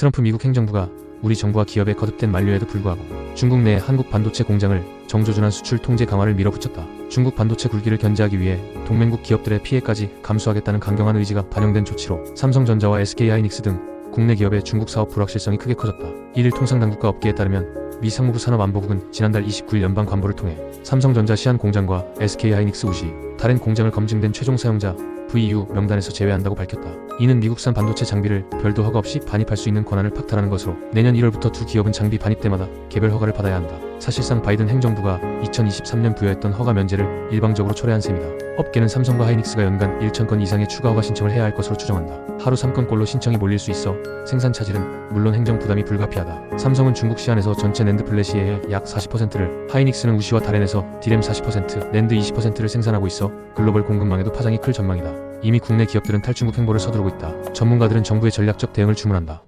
트럼프 미국 행정부가 우리 정부와 기업의 거듭된 만류에도 불구하고 중국 내 한국 반도체 공장을 정조준한 수출 통제 강화를 밀어붙였다. 중국 반도체 굴기를 견제하기 위해 동맹국 기업들의 피해까지 감수하겠다는 강경한 의지가 반영된 조치로 삼성전자와 SK하이닉스 등 국내 기업의 중국 사업 불확실성이 크게 커졌다. 이를 통상당국과 업계에 따르면 미 상무부 산업안보국은 지난달 29일 연방 관보를 통해 삼성전자 시안 공장과 SK하이닉스 우시 다른 공장을 검증된 최종 사용자 VU 명단에서 제외한다고 밝혔다. 이는 미국산 반도체 장비를 별도 허가 없이 반입할 수 있는 권한을 박탈하는 것으로 내년 1월부터 두 기업은 장비 반입 때마다 개별 허가를 받아야 한다. 사실상 바이든 행정부가 2023년 부여했던 허가 면제를 일방적으로 초래한 셈이다. 업계는 삼성과 하이닉스가 연간 1천 건 이상의 추가 허가 신청을 해야 할 것으로 추정한다. 하루 3건꼴로 신청이 몰릴 수 있어 생산 차질은 물론 행정 부담이 불가피하다. 삼성은 중국 시안에서 전체 낸드 플래시의 약 40%를, 하이닉스는 우시와 다렌에서 디램 40%, 낸드 20%를 생산하고 있어 글로벌 공급망에도 파장이 클 전망이다. 이미 국내 기업들은 탈중국 행보를 서두르고 있다. 전문가들은 정부의 전략적 대응을 주문한다.